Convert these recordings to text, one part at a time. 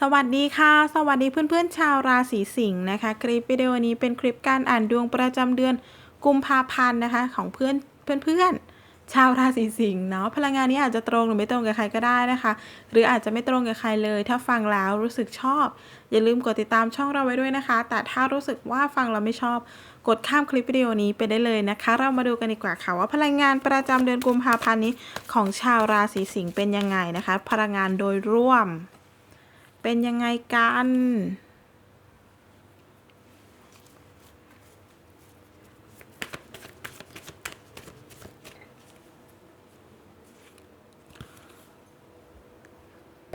สวัสดีค่ะ สวัสดีเพื่อนๆชาวราศีสิงห์นะคะ คลิปวิดีโอนี้เป็นคลิปการอ่านดวงประจำเดือนกุมภาพันธ์นะคะ ของเพื่อนเพื่อนๆชาวราศีสิงห์เนาะพลังงานนี้อาจจะตรงหรือไม่ตรงกับใครก็ได้นะคะ หรืออาจจะไม่ตรงกับใครเลย ถ้าฟังแล้วรู้สึกชอบ อย่าลืมกดติดตามช่องเราไว้ด้วยนะคะ แต่ถ้ารู้สึกว่าฟังเราไม่ชอบ กดข้ามคลิปวิดีโอนี้ไปได้เลยนะคะ เรามาดูกันดีกว่าค่ะว่าพลังงานประจำเดือนกุมภาพันธ์นี้ของชาวราศีสิงห์เป็นยังไงนะคะ พลังงานโดยรวม เป็นยังไงกัน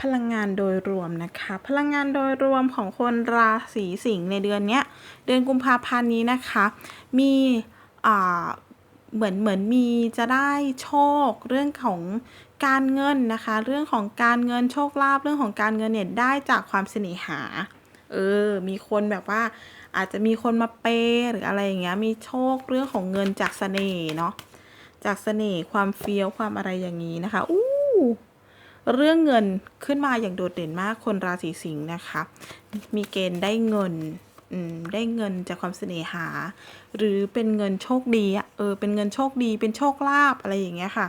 พลังงานโดยรวมนะคะ พลังงานโดยรวมของคนราศีสิงห์ในเดือนเนี้ยเดือนกุมภาพันธ์นี้นะคะ มีอ่า เหมือนเหมือนมีจะได้โชคเรื่องของการเงินนะคะ เรื่องของการเงินโชคลาภเรื่องของการเงินเนี่ยได้จากความเสน่หา เออ มีคนแบบว่า อาจจะมีคนมาเปย์หรืออะไรอย่างเงี้ยมีโชคเรื่องของเงินจากเสน่ห์เนาะจากเสน่ห์ความเฟี้ยวความอะไรอย่างนี้นะคะอู้เรื่องเงินขึ้นมาอย่างโดดเด่นมากคนราศีสิงห์นะคะ มีเกณฑ์ได้เงิน ได้เงินจากความเสน่หา หรือเป็นเงินโชคดีอะเออเป็นเงินโชคดีเป็นโชคลาภอะไรอย่างเงี้ยค่ะ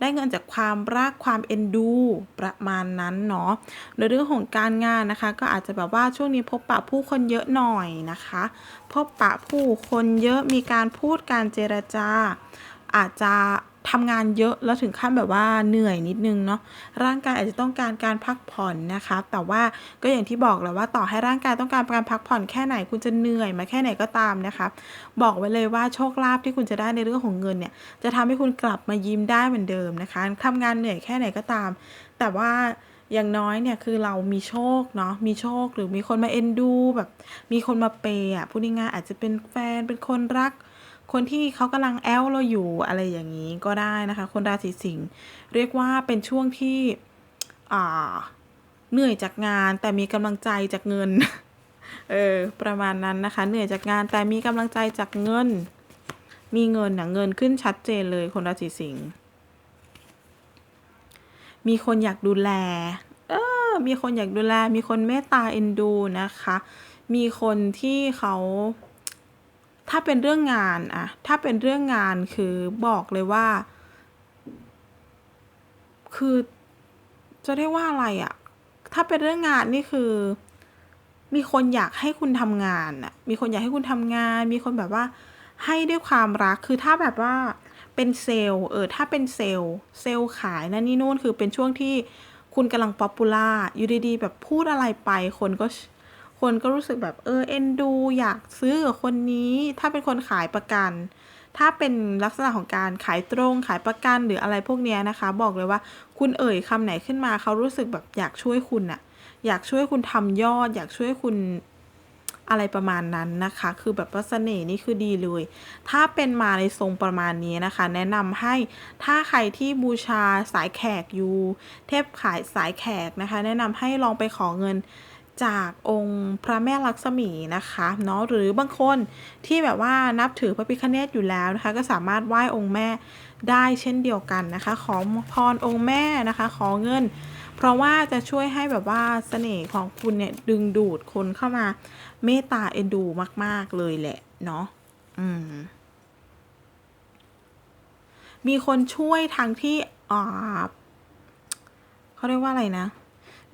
ได้เงินจากความรักความเอ็นดูประมาณนั้นเนาะในเรื่องของการงานนะคะ ก็อาจจะแบบว่าช่วงนี้พบปะผู้คนเยอะหน่อยนะคะ พบปะผู้คนเยอะมีการพูดการเจรจา อาจจะ ทำงานเยอะแล้วถึงขั้นแบบว่าเหนื่อยนิดนึงเนาะร่างกายอาจจะต้องการการพักผ่อนนะคะแต่ว่าก็อย่างที่บอกแหล้วว่าต่อให้ร่างกายต้องการการพักผ่อนแค่ไหนคุณจะเหนื่อยมาแค่ไหนก็ตามนะคะ บอกไว้เลยว่าโชคลาภที่คุณจะได้ในเรื่องของเงินเนี่ยจะทำให้คุณกลับมายิ้มได้เหมือนเดิมนะคะทำงานเหนื่อยแค่ไหนก็ตาม แต่ว่าอย่างน้อยเนี่ยคือเรามีโชคเนาะมีโชคหรือมีคนมาเอ็นดูแบบ มีคนมาเปย์อะพูดง่ายๆอาจจะเป็นแฟนเป็นคนรัก คนที่เขากำลังแอลเราอยู่อะไรอย่างนี้ก็ได้นะคะ คนราศีสิงห์เรียกว่าเป็นช่วงที่อ่าเหนื่อยจากงานแต่มีกำลังใจจากเงินเออประมาณนั้นนะคะ เหนื่อยจากงานแต่มีกำลังใจจากเงิน มีเงินนะเงินขึ้นชัดเจนเลยคนราศีสิงห์มีคนอยากดูแลเออมีคนอยากดูแล มีคนเมตตาเอ็นดูนะคะ มีคนที่เขา ถ้าเป็นเรื่องงานอะถ้าเป็นเรื่องงานคือบอกเลยว่า คือจะเรียกว่าอะไรอะถ้าเป็นเรื่องงานนี่คือ มีคนอยากให้คุณทำงานอะมีคนอยากให้คุณทำงาน มีคนแบบว่า ให้ด้วยความรักคือถ้าแบบว่าเป็นเซลล์เออถ้าเป็นเซลล์เซลล์ขายนั่นนี่นู่นคือเป็นช่วงที่คุณกำลังป๊อปปูล่าอยู่ดีๆ แบบพูดอะไรไปคนก็ คนก็รู้สึกแบบเออเอ็นดู อยากซื้อกับคนนี้ ถ้าเป็นคนขายประกัน ถ้าเป็นลักษณะของการขายตรงขายประกันหรืออะไรพวกเนี้ยนะคะ บอกเลยว่าคุณเอ่ยคำไหนขึ้นมาเขารู้สึกแบบอยากช่วยคุณอะอยากช่วยคุณทำยอด อยากช่วยคุณอะไรประมาณนั้นนะคะ คือแบบว่าเสน่ห์นี่คือดีเลย ถ้าเป็นมาในทรงประมาณนี้นะคะ แนะนำให้ถ้าใครที่บูชาสายแขกอยู่ เทพขายสายแขกนะคะ แนะนำให้ลองไปขอเงิน จากองค์พระแม่ลักษมีนะคะเนาะหรือบางคนที่แบบว่านับถือพระพิฆเนศอยู่แล้วนะคะ ก็สามารถไหว้องค์แม่ได้เช่นเดียวกันนะคะ ขอพรองค์แม่นะคะ ขอเงิน เพราะว่าจะช่วยให้แบบว่าเสน่ห์ของคุณเนี่ยดึงดูดคนเข้ามาเมตตาเอ็นดูมาก ๆ เลยแหละเนาะอืมมีคนช่วยทางที่อ่าเขาเรียกว่าอะไรนะ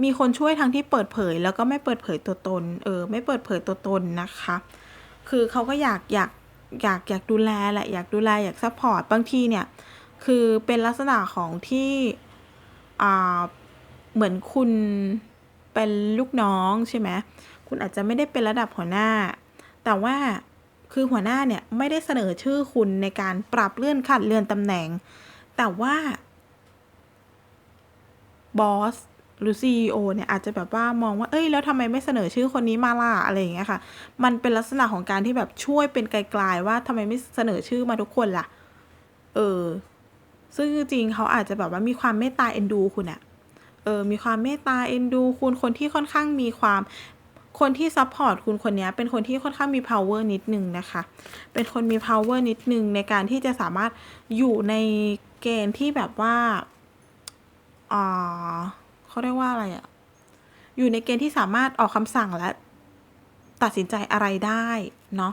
มีคนช่วยทางที่เปิดเผย แล้วก็ไม่เปิดเผยตัวตน เออ ไม่เปิดเผยตัวตนนะคะ คือเขาก็อยากอยากอยากอยากดูแลแหละ อยากดูแลอยากซัพพอร์ต บางทีเนี่ย คือเป็นลักษณะของที่อ่าเหมือนคุณเป็นลูกน้องใช่ไหมคุณอาจจะไม่ได้เป็นระดับหัวหน้า แต่ว่าคือหัวหน้าเนี่ยไม่ได้เสนอชื่อคุณในการปรับเลื่อนขั้นเลื่อนตำแหน่ง แต่ว่าบอส หรือ CEO เนี่ยอาจจะแบบว่ามองว่า เอ้ย แล้วทำไมไม่เสนอชื่อคนนี้มาล่ะ อะไรอย่างเงี้ยค่ะ มันเป็นลักษณะของการที่แบบช่วยเป็นไกลๆว่าทำไมไม่เสนอชื่อมาทุกคนล่ะ เออ ซึ่งจริงเขาอาจจะแบบว่ามีความเมตตาเอ็นดูคุณอะเออ มีความเมตตาเอ็นดู คุณคนที่ค่อนข้างมีความคนที่ซัพพอร์ตคุณคนนี้เป็นคนที่ค่อนข้างมี power นิดนึงนะคะ เป็นคนมี power นิดนึงในการที่จะสามารถอยู่ในเกณฑ์ที่แบบว่าอ่า เขาเรียกว่าอะไรอะอยู่ในเกณฑ์ที่สามารถออกคำสั่งและตัดสินใจอะไรได้เนาะ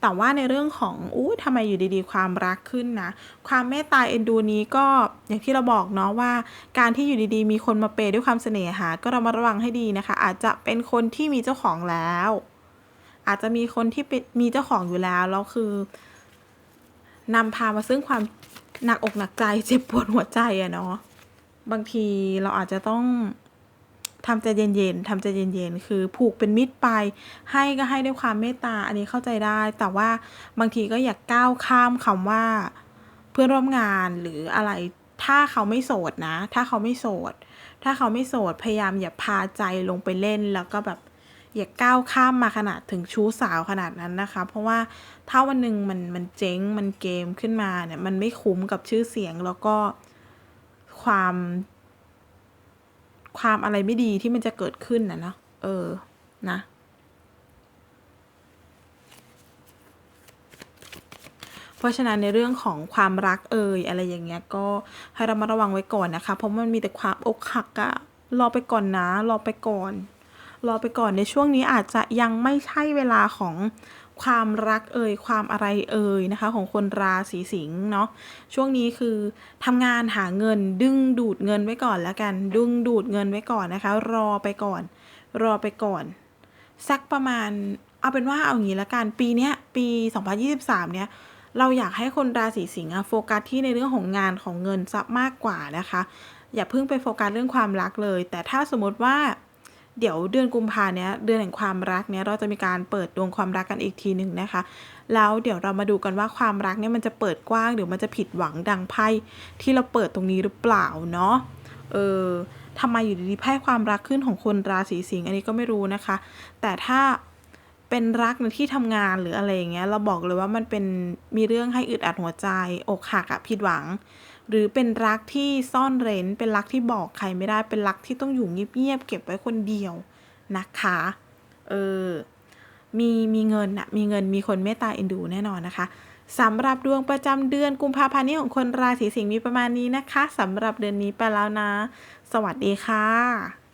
แต่ว่าในเรื่องของอู้ทำไมอยู่ดีๆ ความรักขึ้นนะ ความเมตตาเอ็นดูนี้ก็อย่างที่เราบอกเนาะว่า การที่อยู่ดีๆ มีคนมาเปย์ด้วยความเสน่หา ก็เรามาระวังให้ดีนะคะ อาจจะเป็นคนที่มีเจ้าของแล้ว อาจจะมีคนที่เป็นมีเจ้าของอยู่แล้วแล้วคือนำพามาซึ่งความหนักอกหนักใจเจ็บปวดหัวใจอะเนาะ บางทีเราอาจจะต้องทำใจเย็นๆทำใจเย็นๆ คือผูกเป็นมิตรไป ให้ก็ให้ด้วยความเมตตา อันนี้เข้าใจได้ แต่ว่าบางทีก็อย่าก้าวข้ามคำว่าเพื่อนร่วมงานหรืออะไร ถ้าเขาไม่โสดนะ ถ้าเขาไม่โสด ถ้าเขาไม่โสด พยายามอย่าพาใจลงไปเล่น แล้วก็แบบอย่าก้าวข้ามมาขนาดถึงชู้สาวขนาดนั้นนะคะ เพราะว่าถ้าวันหนึ่งมันมันเจ๊ง มันเกมขึ้นมาเนี่ย มันไม่คุ้มกับชื่อเสียงแล้วก็ ความ ความอะไรไม่ดีที่มันจะเกิดขึ้นนะเนาะเออ นะเพราะฉะนั้นในเรื่องของความรักเอ่ยอะไรอย่างเงี้ยก็ให้เรามาระวังไว้ก่อนนะคะ เพราะมันมีแต่ความอกหักอะรอไปก่อนนะ รอไปก่อน รอไปก่อนในช่วงนี้อาจจะยังไม่ใช่เวลาของ ความรักเอ่ยความอะไรเอ่ยนะคะ ของคนราศีสิงห์เนาะช่วงนี้คือทำงานหาเงินดึงดูดเงินไว้ก่อนแล้วกัน ดึงดูดเงินไว้ก่อนนะคะ รอไปก่อน รอไปก่อน สักประมาณเอาเป็นว่าเอาอย่างนี้ละกันปีเนี้ยปี 2023 เนี้ยเราอยากให้คนราศีสิงห์อะโฟกัสที่ในเรื่องของงานของเงินซะมากกว่านะคะ อย่าเพิ่งไปโฟกัสเรื่องความรักเลย แต่ถ้าสมมติว่า เดี๋ยวเดือนกุมภาเนี้ยเดือนแห่งความรักเนี้ยเราจะมีการเปิดดวงความรักกันอีกทีหนึ่งนะคะ แล้วเดี๋ยวเรามาดูกันว่าความรักเนี่ยมันจะเปิดกว้างหรือมันจะผิดหวังดังไพ่ที่เราเปิดตรงนี้หรือเปล่าเนาะเออทำไมอยู่ดีๆไพ่ความรักขึ้นของคนราศีสิงห์อันนี้ก็ไม่รู้นะคะ แต่ถ้าเป็นรักในที่ทำงานหรืออะไรอย่างเงี้ยเราบอกเลยว่ามันเป็นมีเรื่องให้อึดอัดหัวใจ อกหักอะผิดหวัง หรือเป็นรักที่ซ่อนเร้น เป็นรักที่บอกใครไม่ได้เป็นรักที่ต้องอยู่เงียบๆเก็บไว้คนเดียวนะคะเออมีมีเงินอะมีเงินมีคนเมตตาเอ็นดูแน่นอนนะคะสำหรับดวงประจำเดือนกุมภาพันธ์นี้ของคนราศีสิงห์มีประมาณนี้นะคะสำหรับเดือนนี้ไปแล้วนะ สวัสดีค่ะ